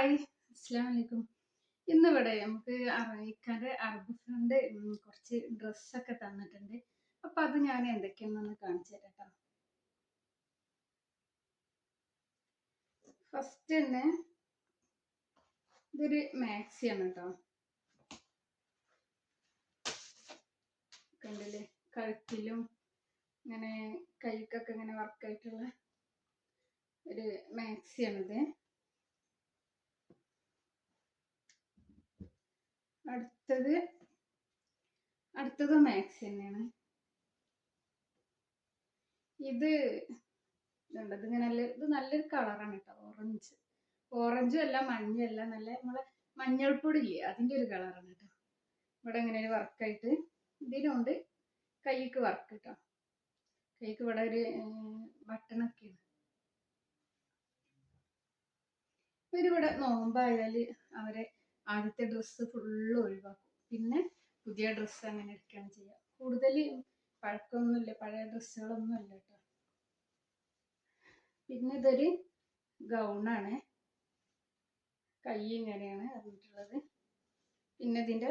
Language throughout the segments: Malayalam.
ഹായ് അസ്സാം വലൈക്കും ഇന്നിവിടെ നമുക്ക് അറിയിക്കാന്റെ അറബ് ഫ്രണ്ട് കുറച്ച് ഡ്രസ്സൊക്കെ തന്നിട്ടുണ്ട്. അപ്പൊ അത് ഞാൻ എന്തൊക്കെയാണെന്ന് കാണിച്ചു തരാം ഫസ്റ്റ് തന്നെ ഇതൊരു മാക്സിയാണ് കേട്ടോ കണ്ടില്ലേ? കഴുത്തിലും ഇങ്ങനെ കൈക്കൊക്കെ ഇങ്ങനെ വർക്കായിട്ടുള്ള ഒരു മാക്സിയാണിത് അടുത്തത് അടുത്തത് മാക്സ് തന്നെയാണ്. ഇത് ഇതുണ്ടത് ഇങ്ങനെ നല്ല ഇത് നല്ലൊരു കളറാണ് കേട്ടോ ഓറഞ്ച് ഓറഞ്ചും അല്ല മഞ്ഞയും അല്ല നല്ല നമ്മളെ മഞ്ഞൾപ്പൊടി ഇല്ലേ അതിന്റെ ഒരു കളറാണ് കേട്ടോ. ഇവിടെ ഇങ്ങനെ ഒരു വർക്കായിട്ട് ഇതിനുണ്ട് കൈക്ക് വർക്ക് കേട്ടോ. കൈക്ക് ഇവിടെ ഒരു ബട്ടണൊക്കെയാണ് ഇവരിവിടെ നോമ്പായാൽ അവരെ ആദ്യത്തെ ഡ്രസ്സ് ഫുള്ള് ഒഴിവാക്കും. പിന്നെ പുതിയ ഡ്രസ്സ് അങ്ങനെ എടുക്കുകയാണ് ചെയ്യുക. കൂടുതൽ പഴക്കമൊന്നുമില്ല പഴയ ഡ്രസ്സുകളൊന്നും അല്ല കേട്ടോ പിന്നെ ഇതൊരു ഗൗണാണ് കൈ ഇങ്ങനെയാണ് അറിഞ്ഞിട്ടുള്ളത്. പിന്നെ ഇതിന്റെ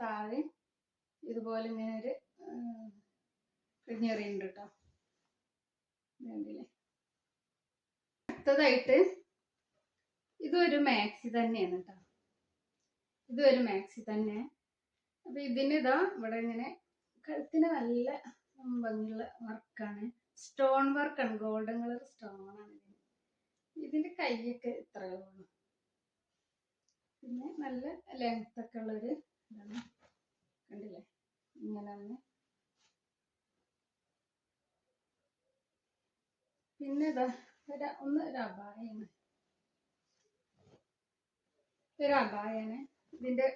താഴെ ഇതുപോലെ ഇങ്ങനെ ഒരു കിഴിഞ്ഞെറിയുണ്ട് കേട്ടോ അടുത്തതായിട്ട് ഇതൊരു മാക്സി തന്നെയാണ് കേട്ടോ ഇതൊരു മാക്സി തന്നെ. അപ്പൊ ഇതിന് ഇതാ ഇവിടെ ഇങ്ങനെ കഴുത്തിന് നല്ല ഭംഗിയുള്ള വർക്കാണ് സ്റ്റോൺ വർക്കാണ് ഗോൾഡൻ കളർ സ്റ്റോൺ ആണ് ഇതിന്. ഇതിന്റെ കൈയൊക്കെ ഇത്രയേ ഉള്ളൂ. പിന്നെ നല്ല ലെങ്ത് ഒക്കെ ഉള്ളൊരു ഇതാണ്. കണ്ടില്ലേ? ഇങ്ങനെ ഇങ്ങനെയാണ്. പിന്നെ ഇതാ ഒന്ന് ഒരു അബായാണ് ഒരു അപായാണ്. ഇതിന്റെ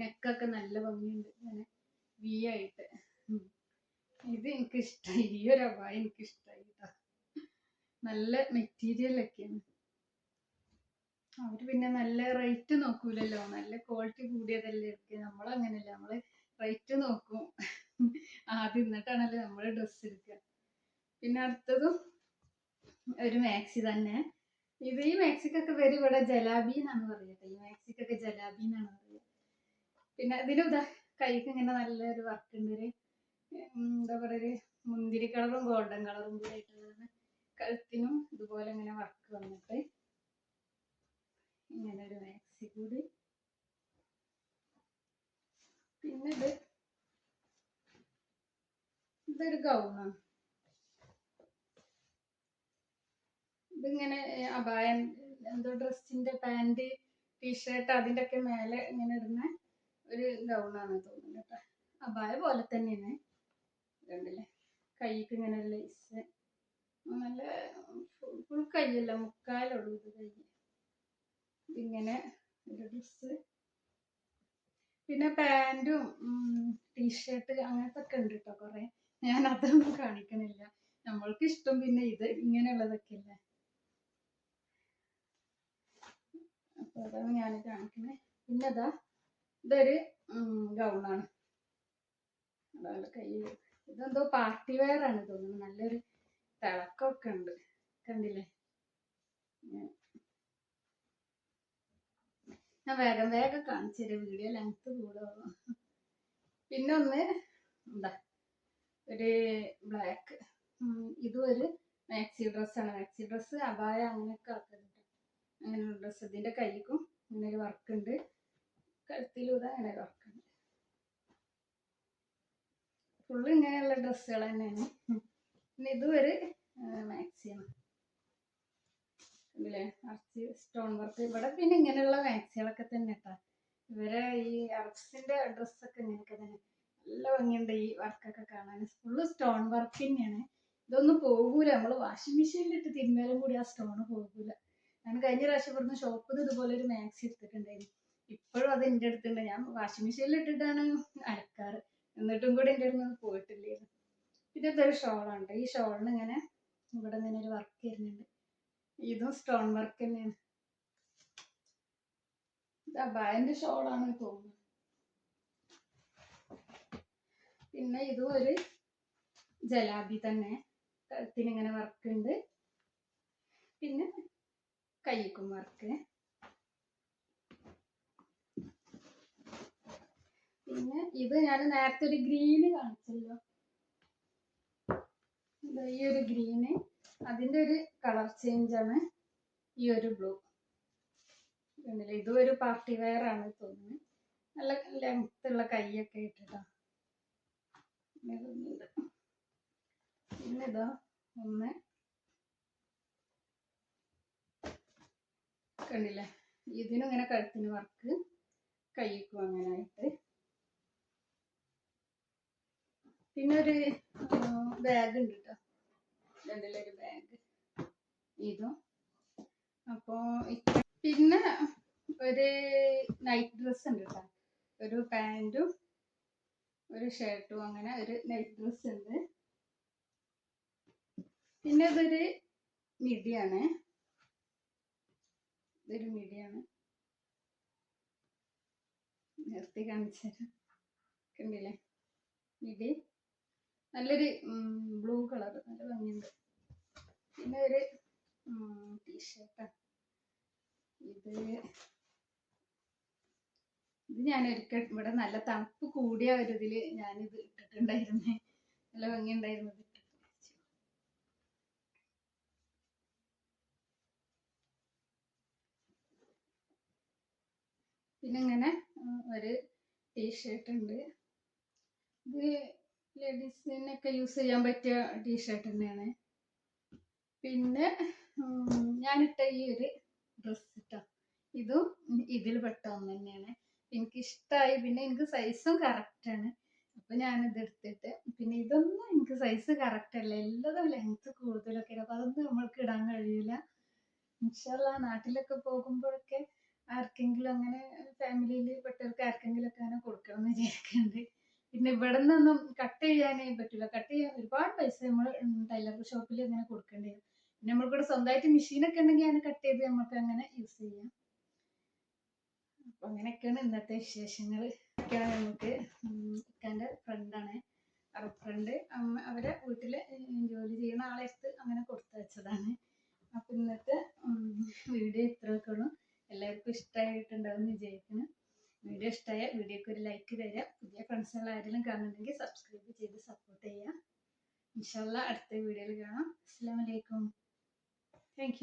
നെക്കൊക്കെ നല്ല ഭംഗിയുണ്ട്. ഇങ്ങനെ വി ആയിട്ട്. ഇത് എനിക്ക് ഇഷ്ടമായി ഈ ഒരു അബായ എനിക്ക് ഇഷ്ടമായി കേട്ടോ നല്ല മെറ്റീരിയൽ ഒക്കെയാണ്. അവർ പിന്നെ നല്ല റേറ്റ് നോക്കൂലല്ലോ. നല്ല ക്വാളിറ്റി കൂടിയതല്ലേ എടുക്കുക നമ്മളങ്ങനല്ല. നമ്മൾ റേറ്റ് നോക്കും. ആദ്യം എന്നിട്ടാണല്ലോ നമ്മൾ ഡ്രസ്സ് എടുക്കുക പിന്നെ അടുത്തതും ഒരു മാക്സി തന്നെ. ഇത് ഈ മെക്സിക്കൊക്കെ പേര് ഇവിടെ ജലാബി എന്നാണ് പറയുന്നത് ഈ മെക്സിക്കൊക്കെ ജലാബി എന്നാണ് പറയുക പിന്നെ ഇതിന് ഉദാ കൈക്ക് ഇങ്ങനെ നല്ലൊരു വർക്ക് ഉണ്ട്. ഒരു എന്താ പറയുക ഒരു മുന്തിരി കളറും ഗോൾഡൻ കളറും കൂടെ ആയിട്ടുള്ളതാണ്. കഴുത്തിനും ഇതുപോലെ ഇങ്ങനെ വർക്ക് വന്നിട്ട് ഇങ്ങനെ ഒരു മാക്സി കൂടി. പിന്നെ ഇത് ഇതൊരു ഗൗണാണ് ഇതിങ്ങനെ അബായൻ എന്തോ ഡ്രസ്സിന്റെ പാന്റ് ടീഷർട്ട് അതിന്റെ ഒക്കെ മേലെ ഇങ്ങനെ ഇടുന്ന ഒരു ഗൗണാണ് തോന്നുന്നത് കേട്ടോ. അബായ പോലെ തന്നെയാണ്. കണ്ടില്ലേ? കൈക്ക് ഇങ്ങനെ ലൈസ് നല്ല ഫുൾ കൈയല്ല മുക്കാലുള്ളൂ ഇത് കൈ. ഇതിങ്ങനെ ഒരു ഡ്രസ്സ് പിന്നെ പാന്റും ടീഷർട്ട് അങ്ങനത്തെ ഒക്കെ ഉണ്ട് കേട്ടോ കുറേ. ഞാൻ അതൊന്നും കാണിക്കണില്ല. നമ്മൾക്ക് ഇഷ്ടം പിന്നെ ഇത് ഇങ്ങനെയുള്ളതൊക്കെ അല്ലേ അപ്പോൾ അതാണ് ഞാൻ കാണിക്കുന്നത് പിന്നെ അതാ ഇതൊരു ഗൗണാണ്. അതാണ് കൈ ഇതെന്തോ പാർട്ടി വെയർ ആണ് തോന്നുന്നത് നല്ലൊരു തിളക്കമൊക്കെ ഉണ്ട്. കണ്ടില്ലേ? ഞാൻ വേഗം വേഗം കാണിച്ചു തരാം. വീഡിയോ ലെങ്ത് കൂടുള്ളൂ പിന്നെ ഒന്ന് എന്താ ഒരു ബ്ലാക്ക്. ഇതും ഒരു മാക്സി ഡ്രസ്സാണ്. മാക്സി ഡ്രസ്സ് അബായ അങ്ങനെയൊക്കെ ആക്കുന്നുണ്ട് അങ്ങനെയുള്ള ഡ്രസ്സ് ഇതിന്റെ കൈക്കും ഇങ്ങനെ ഒരു വർക്ക് ഉണ്ട്. കഴുത്തിലും അങ്ങനെ ഒരു വർക്കുണ്ട് ഫുള്ള് ഇങ്ങനെയുള്ള ഡ്രസ്സുകൾ തന്നെയാണ്. പിന്നെ ഇതുവരെ മാക്സിയാണ് ഇതിലെ അറച്ച് സ്റ്റോൺ വർക്ക് ഇവിടെ പിന്നെ ഇങ്ങനെയുള്ള മാക്സികളൊക്കെ തന്നെ കേട്ടോ ഇവരെ ഈ അറച്ചിന്റെ ഡ്രസ്സൊക്കെ ഇങ്ങനെയൊക്കെ തന്നെ. നല്ല ഭംഗിയുണ്ട് ഈ വർക്കൊക്കെ കാണാൻ. ഫുള്ള് സ്റ്റോൺ വർക്ക് തന്നെയാണ്. ഇതൊന്നും പോകൂല. നമ്മൾ വാഷിംഗ് മെഷീനിലിട്ട് തിരുമ്മാലും കൂടി ആ സ്റ്റോൺ പോകൂല. ഞാൻ കഴിഞ്ഞ പ്രാവശ്യം ഇവിടുന്ന് ഷോപ്പിൽ നിന്ന് ഇതുപോലെ ഒരു മാക്സി എടുത്തിട്ടുണ്ടായിരുന്നു. ഇപ്പോഴും അത് എന്റെ അടുത്തുണ്ട്. ഞാൻ വാഷിംഗ് മെഷീനിൽ ഇട്ടിട്ടാണ് അലക്കാറ് എന്നിട്ടും കൂടി എന്റെ അടുത്ത് പോയിട്ടില്ലായിരുന്നു പിന്നെ ഇതൊരു ഷോളുണ്ട് ഈ ഷോളിന് ഇങ്ങനെ ഇവിടെ ഇങ്ങനെ ഒരു വർക്ക് വരുന്നുണ്ട്. ഇതും സ്റ്റോൺ വർക്ക് തന്നെയാണ്. ഇത് അബായന്റെ ഷോളാണ് തോന്നുന്നത് പിന്നെ ഇതും ഒരു ജലാബി തന്നെ. കഴുത്തിന് ഇങ്ങനെ വർക്ക് ഉണ്ട്. പിന്നെ കൈക്കും പിന്നെ ഇത് ഞാൻ നേരത്തെ ഒരു ഗ്രീന് കാണിച്ചല്ലോ. ഈ ഒരു ഗ്രീന് അതിന്റെ ഒരു കളർ ചേഞ്ച് ആണ് ഈ ഒരു ബ്ലൂ. ഇതും ഒരു പാർട്ടി വെയർ ആണ് തോന്നുന്നത് നല്ല ലെങ്ത് ഉള്ള കൈയൊക്കെ ഇട്ടിട്ടാ. പിന്നെ ഇതാ ഒന്ന് കണ്ടില്ലേ? ഇതിനും ഇങ്ങനെ കഴുത്തിന് വർക്ക് കൈക്കും അങ്ങനെ ആയിട്ട് പിന്നെ ഒരു ബാഗ് ഉണ്ട് കേട്ടോ രണ്ടിലെ ഒരു ബാഗ്. ഇതും. അപ്പോ പിന്നെ ഒരു നൈറ്റ് ഡ്രസ് ഉണ്ട് കേട്ടോ ഒരു പാന്റും ഒരു ഷർട്ടും അങ്ങനെ ഒരു നൈറ്റ് ഡ്രസ് ഉണ്ട് പിന്നെ ഇതൊരു മിഡിയാണ്. ഇതൊരു ആണ് നിർത്തി കാണിച്ചു തരാം. കണ്ടില്ലേ? മിഡി നല്ലൊരു ബ്ലൂ കളർ. നല്ല ഭംഗിയുണ്ട്. പിന്നെ ഒരു ടീഷർട്ടാണ് ഇത് ഇത് ഞാൻ ഒരിക്കൽ ഇവിടെ നല്ല തണുപ്പ് കൂടിയ ഒരു ഇതിൽ ഞാനിത് ഇട്ടിട്ടുണ്ടായിരുന്നേ. നല്ല ഭംഗിയുണ്ടായിരുന്നു പിന്നെ ഇങ്ങനെ ഉം, ഒരു ടീഷർട്ട് ഉണ്ട്. ഇത് ലേഡീസിനൊക്കെ യൂസ് ചെയ്യാൻ പറ്റിയ ടീഷർട്ട് തന്നെയാണ്. പിന്നെ ഞാനിട്ട ഈ ഒരു ഡ്രസ് ഇട്ടോ ഇതും ഇതിൽ പെട്ട ഒന്ന് തന്നെയാണ്. എനിക്ക് ഇഷ്ടമായി പിന്നെ എനിക്ക് സൈസും കറക്റ്റാണ് അപ്പൊ ഞാനിത് എടുത്തിട്ട് പിന്നെ ഇതൊന്നും എനിക്ക് സൈസ് കറക്റ്റ് അല്ല. എല്ലാതും ലെങ്ത് കൂടുതലൊക്കെ അപ്പൊ അതൊന്നും നമ്മൾക്ക് ഇടാൻ കഴിയൂല. ഇൻഷല്ല നാട്ടിലൊക്കെ പോകുമ്പോഴൊക്കെ ആർക്കെങ്കിലും അങ്ങനെ ഫാമിലിയിൽ പെട്ടവർക്ക് ആർക്കെങ്കിലും ഒക്കെ അങ്ങനെ കൊടുക്കണം എന്ന് വിചാരിക്കുന്നുണ്ട് പിന്നെ ഇവിടെ നിന്നൊന്നും കട്ട് ചെയ്യാനേ പറ്റില്ല കട്ട് ചെയ്യാൻ ഒരുപാട് പൈസ നമ്മൾ ടൈലർ ഷോപ്പിൽ അങ്ങനെ കൊടുക്കേണ്ടി വരും. പിന്നെ നമ്മൾക്കിവിടെ സ്വന്തമായിട്ട് മെഷീനൊക്കെ ഉണ്ടെങ്കിൽ അതിനെ കട്ട് ചെയ്ത് നമുക്ക് അങ്ങനെ യൂസ് ചെയ്യാം. അപ്പൊ അങ്ങനെയൊക്കെയാണ് ഇന്നത്തെ വിശേഷങ്ങൾ ഒക്കെയാണ് നമുക്ക് ഇക്കാന്റെ ഫ്രണ്ടാണ് ഫ്രണ്ട് അവരെ വീട്ടിൽ ജോലി ചെയ്യുന്ന ആളെ അടുത്ത് അങ്ങനെ കൊടുത്തു വെച്ചതാണ്. അപ്പൊ ഇന്നത്തെ വീഡിയോ ഇത്രയൊക്കെ ഉള്ളൂ. എല്ലാവർക്കും ഇഷ്ടമായിട്ടുണ്ടാവും വിചാരിക്കുന്നു. വീഡിയോ ഇഷ്ടമായ വീഡിയോക്ക് ഒരു ലൈക്ക് തരിക പുതിയ ഫ്രണ്ട്സുകൾ ആരെങ്കിലും കാണുന്നുണ്ടെങ്കിൽ സബ്സ്ക്രൈബ് ചെയ്ത് സപ്പോർട്ട് ചെയ്യുക. ഇൻഷാല്ല അടുത്ത വീഡിയോയിൽ കാണാം. അസ്സാം വലൈക്കും താങ്ക്